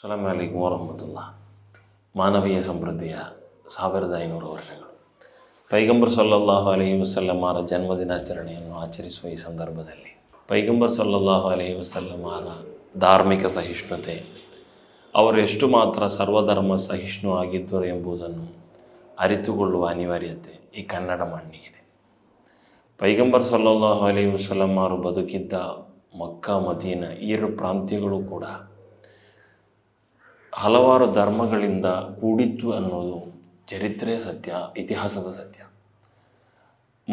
ಸಲಾಮ್ ಅಲೈಕುಮ್ ವರಹಮತುಲ್ಲಾ. ಮಾನವೀಯ ಸಮೃದ್ಧಿಯ ಸಾವಿರದ ಐನೂರು ವರ್ಷಗಳು. ಪೈಗಂಬರ್ ಸಲ್ಲಲ್ಲಾಹು ಅಲಹಿ ವಸಲ್ಲಮಾರ ಜನ್ಮದಿನಾಚರಣೆಯನ್ನು ಆಚರಿಸುವ ಈ ಸಂದರ್ಭದಲ್ಲಿ ಪೈಗಂಬರ್ ಸಲ್ಲಲ್ಲಾಹು ಅಲಹಿ ವಸಲ್ಲಮಾರ ಧಾರ್ಮಿಕ ಸಹಿಷ್ಣುತೆ, ಅವರು ಎಷ್ಟು ಮಾತ್ರ ಸರ್ವಧರ್ಮ ಸಹಿಷ್ಣು ಆಗಿದ್ದರು ಎಂಬುದನ್ನು ಅರಿತುಕೊಳ್ಳುವ ಅನಿವಾರ್ಯತೆ ಈ ಕನ್ನಡ ಮಣ್ಣಿಗಿದೆ. ಪೈಗಂಬರ್ ಸಲ್ಲಲ್ಲಾಹು ಅಲಹಿ ವಸಲ್ಲಮಾರು ಬದುಕಿದ್ದ ಮಕ್ಕ, ಮದೀನ ಎರಡು ಪ್ರಾಂತ್ಯಗಳು ಕೂಡ ಹಲವಾರು ಧರ್ಮಗಳಿಂದ ಕೂಡಿತ್ತು ಅನ್ನೋದು ಚರಿತ್ರೆಯ ಸತ್ಯ, ಇತಿಹಾಸದ ಸತ್ಯ.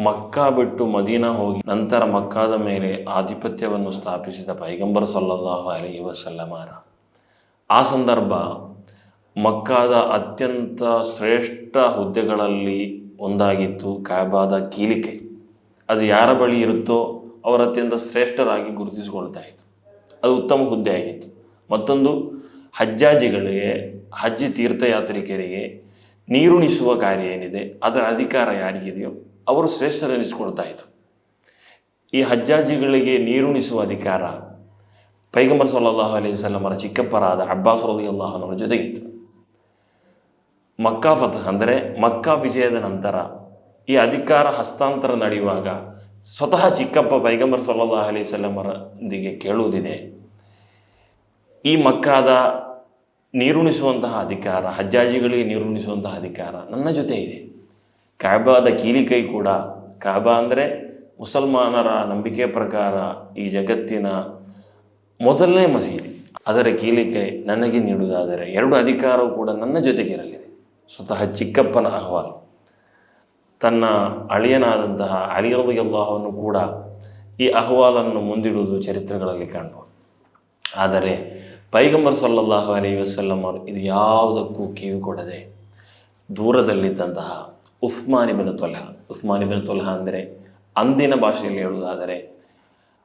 ಮಕ್ಕಾ ಬಿಟ್ಟು ಮದೀನಾ ಹೋಗಿ ನಂತರ ಮಕ್ಕಾದ ಮೇಲೆ ಆಧಿಪತ್ಯವನ್ನು ಸ್ಥಾಪಿಸಿದ ಪೈಗಂಬರ್ ಸಲ್ಲಲ್ಲಾಹು ಅಲಿ ವಸಲ್ಲಮಾರ ಆ ಸಂದರ್ಭ ಮಕ್ಕಾದ ಅತ್ಯಂತ ಶ್ರೇಷ್ಠ ಹುದ್ದೆಗಳಲ್ಲಿ ಒಂದಾಗಿತ್ತು ಕಾಬಾದ ಕೀಲಿಕೆ. ಅದು ಯಾರ ಬಳಿ ಇರುತ್ತೋ ಅವರ ಅತ್ಯಂತ ಶ್ರೇಷ್ಠರಾಗಿ ಗುರುತಿಸಿಕೊಳ್ತಾ ಇತ್ತು. ಅದು ಉತ್ತಮ ಹುದ್ದೆ ಆಗಿತ್ತು. ಮತ್ತೊಂದು ಹಜ್ಜಾಜಿಗಳಿಗೆ ಹಜ್ ತೀರ್ಥಯಾತ್ರಿಕರಿಗೆ ನೀರುಣಿಸುವ ಕಾರ್ಯ ಏನಿದೆ, ಅದರ ಅಧಿಕಾರ ಯಾರಿಗಿದೆಯೋ ಅವರು ಶ್ರೇಷ್ಠರೆನಿಸಿಕೊಳ್ತಾ ಇತ್ತು ಈ ಹಜ್ಜಾಜಿಗಳಿಗೆ ನೀರುಣಿಸುವ ಅಧಿಕಾರ ಪೈಗಂಬರ್ ಸಲ್ಲಲ್ಲಾಹು ಅಲೈಹಿ ವಸಲ್ಲಮರ ಚಿಕ್ಕಪ್ಪರಾದ ಅಬ್ಬಾಸ್ ರದಿಯಲ್ಲಾಹನವರ ಜೊತೆಗಿತ್ತು. ಮಕ್ಕಾ ಫತ್ ಅಂದರೆ ಮಕ್ಕಾ ವಿಜಯದ ನಂತರ ಈ ಅಧಿಕಾರ ಹಸ್ತಾಂತರ ನಡೆಯುವಾಗ ಸ್ವತಃ ಚಿಕ್ಕಪ್ಪ ಪೈಗಂಬರ್ ಸಲ್ಲಲ್ಲಾಹು ಅಲೈಹಿ ವಸಲ್ಲಮರೊಂದಿಗೆ ಕೇಳುವುದಿದೆ. ಈ ಮಕ್ಕಾದ ನೀರುಣಿಸುವಂತಹ ಅಧಿಕಾರ, ಹಜ್ಜಾಜಿಗಳಿಗೆ ನೀರುಣಿಸುವಂತಹ ಅಧಿಕಾರ ನನ್ನ ಜೊತೆ ಇದೆ. ಕಾಬಾದ ಕೀಲಿಕೈ ಕೂಡ, ಕಾಬಾ ಅಂದರೆ ಮುಸಲ್ಮಾನರ ನಂಬಿಕೆ ಪ್ರಕಾರ ಈ ಜಗತ್ತಿನ ಮೊದಲನೇ ಮಸೀದಿ. ಅದರ ಕೀಲಿಕೈ ನನಗೆ ನೀಡುವುದಾದರೆ ಎರಡು ಅಧಿಕಾರವು ಕೂಡ ನನ್ನ ಜೊತೆಗಿರಲಿದೆ ಸ್ವತಃ ಚಿಕ್ಕಪ್ಪನ ಅಹವಾಲು. ತನ್ನ ಅಳಿಯನಾದಂತಹ ಅಲಿಯಲ್ಲಾಹವನ್ನು ಕೂಡ ಈ ಅಹವಾಲನ್ನು ಮುಂದಿಡುವುದು ಚರಿತ್ರೆಗಳಲ್ಲಿ ಕಾಣಬಹುದು ಆದರೆ ಪೈಗಂಬರ್ ಸಲ್ಲಲ್ಲಾಹು ಅಲೈ ವಸಲ್ಲಂ ಇದು ಯಾವುದಕ್ಕೂ ಕಿವಿ ಕೊಡದೆ ದೂರದಲ್ಲಿದ್ದಂತಹ ಉಸ್ಮಾನಿಬಿನ ತೊಲಹ. ಉಸ್ಮಾನಿಬಿನ ತೊಲಹ ಅಂದರೆ ಅಂದಿನ ಭಾಷೆಯಲ್ಲಿ ಹೇಳುವುದಾದರೆ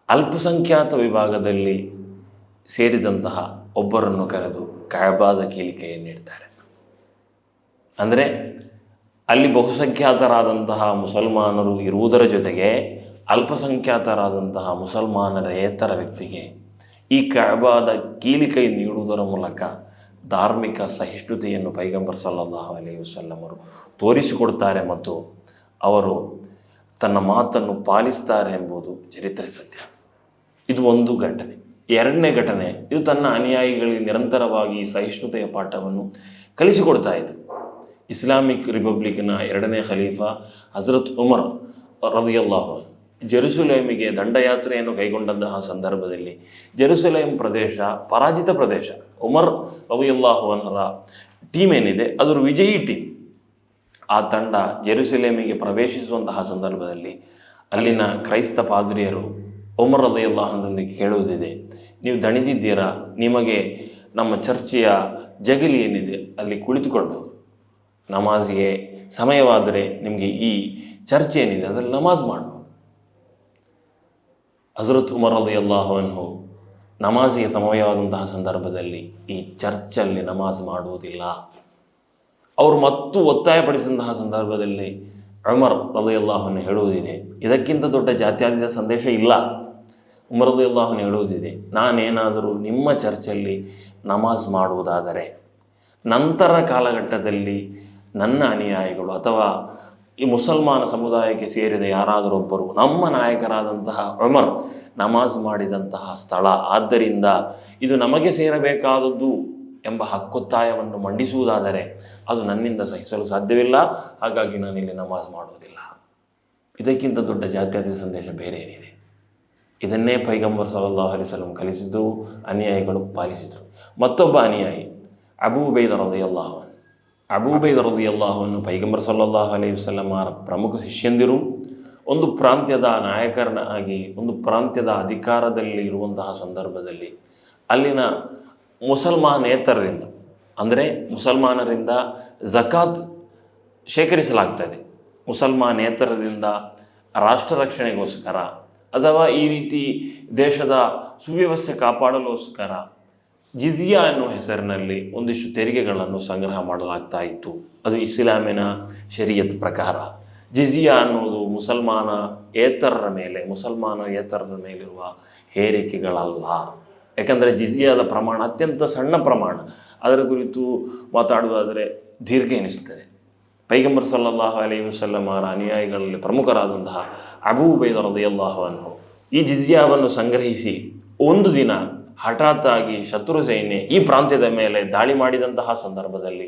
ಅಲ್ಪಸಂಖ್ಯಾತ ವಿಭಾಗದಲ್ಲಿ ಸೇರಿದಂತಹ ಒಬ್ಬರನ್ನು ಕರೆದು ಕಾಯಬಾದ ಕೀಲಿಕೆಯನ್ನು ನೀಡ್ತಾರೆ. ಅಂದರೆ ಅಲ್ಲಿ ಬಹುಸಂಖ್ಯಾತರಾದಂತಹ ಮುಸಲ್ಮಾನರು ಇರುವುದರ ಜೊತೆಗೆ ಅಲ್ಪಸಂಖ್ಯಾತರಾದಂತಹ ಮುಸಲ್ಮಾನರೇತರ ವ್ಯಕ್ತಿಗೆ ಈ ಕಅಬಾದ ಕೀಲಿಕೈ ನೀಡುವುದರ ಮೂಲಕ ಧಾರ್ಮಿಕ ಸಹಿಷ್ಣುತೆಯನ್ನು ಪೈಗಂಬರ್ ಸಲ್ಲಲ್ಲಾಹು ಅಲೈಹಿ ವಸಲ್ಲಮರು ತೋರಿಸಿಕೊಡ್ತಾರೆ ಮತ್ತು ಅವರು ತನ್ನ ಮಾತನ್ನು ಪಾಲಿಸ್ತಾರೆ ಎಂಬುದು ಚರಿತ್ರೆ ಸತ್ಯ. ಇದು ಒಂದು ಘಟನೆ. ಎರಡನೇ ಘಟನೆ, ಇದು ತನ್ನ ಅನುಯಾಯಿಗಳಿಗೆ ನಿರಂತರವಾಗಿ ಸಹಿಷ್ಣುತೆಯ ಪಾಠವನ್ನು ಕಲಿಸಿಕೊಡ್ತಾ ಇದೆ. ಇಸ್ಲಾಮಿಕ್ ರಿಪಬ್ಲಿಕ್ನ ಎರಡನೇ ಖಲೀಫಾ ಹಜರತ್ ಉಮರ್ ರದಿಯಲ್ಲಾಹು ಜೆರುಸಲೇಮಿಗೆ ದಂಡಯಾತ್ರೆಯನ್ನು ಕೈಗೊಂಡಂತಹ ಸಂದರ್ಭದಲ್ಲಿ ಜೆರುಸಲೇಮ್ ಪ್ರದೇಶ ಪರಾಜಿತ ಪ್ರದೇಶ. ಉಮರ್ ರದಿಯಲ್ಲಾಹುವನರ ಟೀಮ್ ಏನಿದೆ, ಅದರ ವಿಜಯಿ ಟೀಮ್. ಆ ತಂಡ ಜೆರುಸಲೇಮಿಗೆ ಪ್ರವೇಶಿಸುವಂತಹ ಸಂದರ್ಭದಲ್ಲಿ ಅಲ್ಲಿನ ಕ್ರೈಸ್ತ ಪಾದ್ರಿಯರು ಉಮರ್ ಕೇಳುವುದಿದೆ, ನೀವು ದಣಿದಿದ್ದೀರಾ? ನಿಮಗೆ ನಮ್ಮ ಚರ್ಚೆಯ ಜಗಲಿ ಏನಿದೆ? ಅಲ್ಲಿ ಕುಳಿತುಕೊಳ್ಬೋದು ನಮಾಜ್ಗೆ ಸಮಯವಾದರೆ ನಿಮಗೆ ಈ ಚರ್ಚೆ ಏನಿದೆ, ಅದರಲ್ಲಿ ನಮಾಜ್ ಮಾಡ್ಬೋದು. ಹಜರತ್ ಉಮರ್ ಅಲ್ಲಾಹವನ್ನು ನಮಾಜಿಗೆ ಸಮಯವಾದಂತಹ ಸಂದರ್ಭದಲ್ಲಿ ಈ ಚರ್ಚಲ್ಲಿ ನಮಾಜ್ ಮಾಡುವುದಿಲ್ಲ. ಅವರು ಮತ್ತು ಒತ್ತಾಯಪಡಿಸಿದಂತಹ ಸಂದರ್ಭದಲ್ಲಿ ಉಮರ್ ರಲಿಯಲ್ಲಾಹನ್ನು ಹೇಳುವುದಿದೆ, ಇದಕ್ಕಿಂತ ದೊಡ್ಡ ಜಾತ್ಯಾತೀತ ಸಂದೇಶ ಇಲ್ಲ. ಉಮರ್ ರಲಿಯಲ್ಲಾಹನ್ನು ಹೇಳುವುದಿದೆ, ನಾನೇನಾದರೂ ನಿಮ್ಮ ಚರ್ಚಲ್ಲಿ ನಮಾಜ್ ಮಾಡುವುದಾದರೆ ನಂತರ ಕಾಲಘಟ್ಟದಲ್ಲಿ ನನ್ನ ಅನುಯಾಯಿಗಳು ಅಥವಾ ಈ ಮುಸಲ್ಮಾನ ಸಮುದಾಯಕ್ಕೆ ಸೇರಿದ ಯಾರಾದರೊಬ್ಬರು ನಮ್ಮ ನಾಯಕರಾದಂತಹ ಉಮರ್ ನಮಾಜ್ ಮಾಡಿದಂತಹ ಸ್ಥಳ. ಆದ್ದರಿಂದ ಇದು ನಮಗೆ ಸೇರಬೇಕಾದದ್ದು ಎಂಬ ಹಕ್ಕೊತ್ತಾಯವನ್ನು ಮಂಡಿಸುವುದಾದರೆ ಅದು ನನ್ನಿಂದ ಸಹಿಸಲು ಸಾಧ್ಯವಿಲ್ಲ. ಹಾಗಾಗಿ ನಾನಿಲ್ಲಿ ನಮಾಜ್ ಮಾಡುವುದಿಲ್ಲ. ಇದಕ್ಕಿಂತ ದೊಡ್ಡ ಜಾತ್ಯತೀತ ಸಂದೇಶ ಬೇರೆ ಏನಿದೆ? ಇದನ್ನೇ ಪೈಗಂಬರ್ ಸಲಲ್ಲಾಹು ಅಲೈಹಿ ವಸಲ್ಲಂ ಕಲಿಸಿದ್ದು, ಅನುಯಾಯಿಗಳು ಪಾಲಿಸಿದರು. ಮತ್ತೊಬ್ಬ ಅನುಯಾಯಿ, ಅಬೂ ಎಲ್ಲ ರದಿಯಲ್ಲಾಹು ಅಬೂ ರದಿ ರದಿಯಲ್ಲಾಹುವನ್ನು ಪೈಗಂಬರ್ ಸಲ್ಲಲ್ಲಾಹು ಅಲೈ ವಸಲ್ಲಮರ ಪ್ರಮುಖ ಶಿಷ್ಯಂದಿರು, ಒಂದು ಪ್ರಾಂತ್ಯದ ನಾಯಕರನ್ನಾಗಿ ಒಂದು ಪ್ರಾಂತ್ಯದ ಅಧಿಕಾರದಲ್ಲಿ ಇರುವಂತಹ ಸಂದರ್ಭದಲ್ಲಿ ಅಲ್ಲಿನ ಮುಸಲ್ಮಾನೇತರರಿಂದ ಅಂದರೆ ಮುಸಲ್ಮಾನರಿಂದ ಜಕಾತ್ ಶೇಖರಿಸಲಾಗ್ತದೆ ಮುಸಲ್ಮಾನೇತರದಿಂದ ರಾಷ್ಟ್ರ ರಕ್ಷಣೆಗೋಸ್ಕರ ಅಥವಾ ಈ ರೀತಿ ದೇಶದ ಸುವ್ಯವಸ್ಥೆ ಕಾಪಾಡಲೋಸ್ಕರ ಜಿಜಿಯಾ ಅನ್ನೋ ಹೆಸರಿನಲ್ಲಿ ಒಂದಿಷ್ಟು ತೆರಿಗೆಗಳನ್ನು ಸಂಗ್ರಹ ಮಾಡಲಾಗ್ತಾ ಇತ್ತು. ಅದು ಇಸ್ಲಾಮಿನ ಶರೀಯತ್ ಪ್ರಕಾರ. ಜಿಜಿಯಾ ಅನ್ನೋದು ಮುಸಲ್ಮಾನ ಏತರರ ಮೇಲೆ, ಮುಸಲ್ಮಾನ ಏತರರ ಮೇಲಿರುವ ಹೇರಿಕೆಗಳಲ್ಲ. ಯಾಕಂದರೆ ಜಿಜಿಯಾದ ಪ್ರಮಾಣ ಅತ್ಯಂತ ಸಣ್ಣ ಪ್ರಮಾಣ. ಅದರ ಕುರಿತು ಮಾತಾಡುವುದಾದರೆ ದೀರ್ಘ ಎನಿಸುತ್ತದೆ. ಪೈಗಂಬರ್ ಸಲ್ಲಲ್ಲಾಹು ಅಲೈ ವಸಲ್ಲಮರ ಅನುಯಾಯಿಗಳಲ್ಲಿ ಪ್ರಮುಖರಾದಂತಹ ಅಬೂ ಎಲ್ಲಾಹವನ್ನು ಈ ಜಿಜಿಯಾವನ್ನು ಸಂಗ್ರಹಿಸಿ ಒಂದು ದಿನ ಹಠಾತ್ತಾಗಿ ಶತ್ರು ಸೈನ್ಯ ಈ ಪ್ರಾಂತ್ಯದ ಮೇಲೆ ದಾಳಿ ಮಾಡಿದಂತಹ ಸಂದರ್ಭದಲ್ಲಿ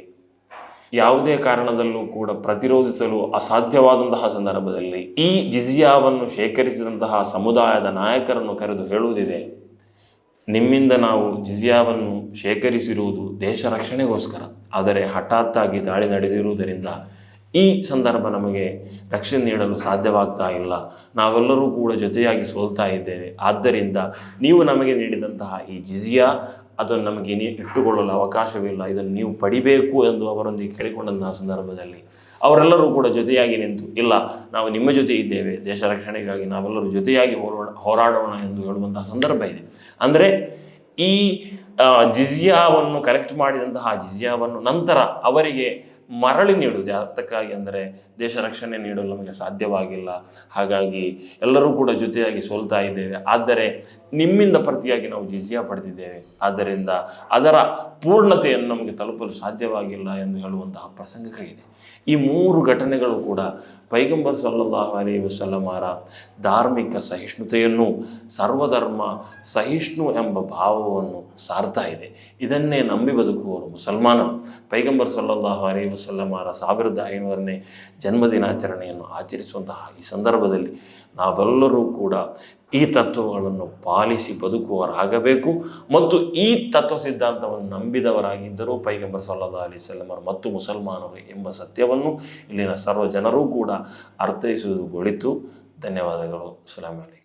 ಯಾವುದೇ ಕಾರಣದಲ್ಲೂ ಕೂಡ ಪ್ರತಿರೋಧಿಸಲು ಅಸಾಧ್ಯವಾದಂತಹ ಸಂದರ್ಭದಲ್ಲಿ ಈ ಜಿಜಿಯಾವನ್ನು ಶೇಖರಿಸಿದಂತಹ ಸಮುದಾಯದ ನಾಯಕರನ್ನು ಕರೆದು ಹೇಳುವುದಿದೆ, ನಿಮ್ಮಿಂದ ನಾವು ಜಿಜಿಯಾವನ್ನು ಶೇಖರಿಸಿರುವುದು ದೇಶ ರಕ್ಷಣೆಗೋಸ್ಕರ. ಆದರೆ ಹಠಾತ್ತಾಗಿ ದಾಳಿ ನಡೆದಿರುವುದರಿಂದ ಈ ಸಂದರ್ಭ ನಮಗೆ ರಕ್ಷಣೆ ನೀಡಲು ಸಾಧ್ಯವಾಗ್ತಾ ಇಲ್ಲ. ನಾವೆಲ್ಲರೂ ಕೂಡ ಜೊತೆಯಾಗಿ ಸೋಲ್ತಾ ಇದ್ದೇವೆ. ಆದ್ದರಿಂದ ನೀವು ನಮಗೆ ನೀಡಿದಂತಹ ಈ ಜಿಜಿಯಾ, ಅದನ್ನು ನಮಗೆ ಇಟ್ಟುಕೊಳ್ಳಲು ಅವಕಾಶವಿಲ್ಲ. ಇದನ್ನು ನೀವು ಪಡಿಬೇಕು ಎಂದು ಅವರೊಂದಿಗೆ ಕೇಳಿಕೊಂಡಂತಹ ಸಂದರ್ಭದಲ್ಲಿ ಅವರೆಲ್ಲರೂ ಕೂಡ ಜೊತೆಯಾಗಿ ನಿಂತು, ಇಲ್ಲ, ನಾವು ನಿಮ್ಮ ಜೊತೆ ಇದ್ದೇವೆ, ದೇಶ ರಕ್ಷಣೆಗಾಗಿ ನಾವೆಲ್ಲರೂ ಜೊತೆಯಾಗಿ ಹೋರಾಡ, ಹೋರಾಡೋಣ ಎಂದು ಹೇಳುವಂತಹ ಸಂದರ್ಭ ಇದೆ. ಅಂದರೆ ಈ ಜಿಜಿಯಾವನ್ನು ಕಲೆಕ್ಟ್ ಮಾಡಿದಂತಹ, ಜಿಜಿಯಾವನ್ನು ನಂತರ ಅವರಿಗೆ ಮರಳಿ ನೀಡುವುದು. ಯಾತಕ್ಕಾಗಿ ಅಂದರೆ ದೇಶ ರಕ್ಷಣೆ ನೀಡಲು ನಮಗೆ ಸಾಧ್ಯವಾಗಿಲ್ಲ. ಹಾಗಾಗಿ ಎಲ್ಲರೂ ಕೂಡ ಜೊತೆಯಾಗಿ ಸೋಲ್ತಾ ಇದ್ದೇವೆ. ಆದರೆ ನಿಮ್ಮಿಂದ ಪ್ರತಿಯಾಗಿ ನಾವು ಜಿಜಿಯ ಪಡೆದಿದ್ದೇವೆ. ಆದ್ದರಿಂದ ಅದರ ಪೂರ್ಣತೆಯನ್ನು ನಮಗೆ ತಲುಪಲು ಸಾಧ್ಯವಾಗಿಲ್ಲ ಎಂದು ಹೇಳುವಂತಹ ಪ್ರಸಂಗಗಳಿದೆ. ಈ ಮೂರು ಘಟನೆಗಳು ಕೂಡ ಪೈಗಂಬರ್ ಸಲ್ಲಲ್ಲಾಹು ಅಲಿ ವಸಲ್ಲಮರ ಧಾರ್ಮಿಕ ಸಹಿಷ್ಣುತೆಯನ್ನು, ಸರ್ವಧರ್ಮ ಸಹಿಷ್ಣು ಎಂಬ ಭಾವವನ್ನು ಸಾರ್ತಾ ಇದೆ. ಇದನ್ನೇ ನಂಬಿ ಬದುಕುವವರು ಮುಸಲ್ಮಾನರು. ಪೈಗಂಬರ್ ಸಲ್ಲಲ್ಲಾಹು ಅಲೈ ವಸಲ್ಲಮರ ಸಾವಿರದ ಐನೂರನೇ ಜನ್ಮದಿನಾಚರಣೆಯನ್ನು ಆಚರಿಸುವಂತಹ ಈ ಸಂದರ್ಭದಲ್ಲಿ ನಾವೆಲ್ಲರೂ ಕೂಡ ಈ ತತ್ವಗಳನ್ನು ಪಾಲಿಸಿ ಬದುಕುವರಾಗಬೇಕು ಮತ್ತು ಈ ತತ್ವ ಸಿದ್ಧಾಂತವನ್ನು ನಂಬಿದವರಾಗಿದ್ದರೂ ಪೈಗಂಬರ್ ಸಲ್ಲಾ ಅಲಿ ಸಲ್ಲಮರು ಮತ್ತು ಮುಸಲ್ಮಾನರು ಎಂಬ ಸತ್ಯವನ್ನು ಇಲ್ಲಿನ ಸರ್ವ ಜನರೂ ಕೂಡ ಅರ್ಥೈಸುವುದು ಗೊಳಿತು. ಧನ್ಯವಾದಗಳು. ಸಲಾಮ್ ಅಲೈಕುಂ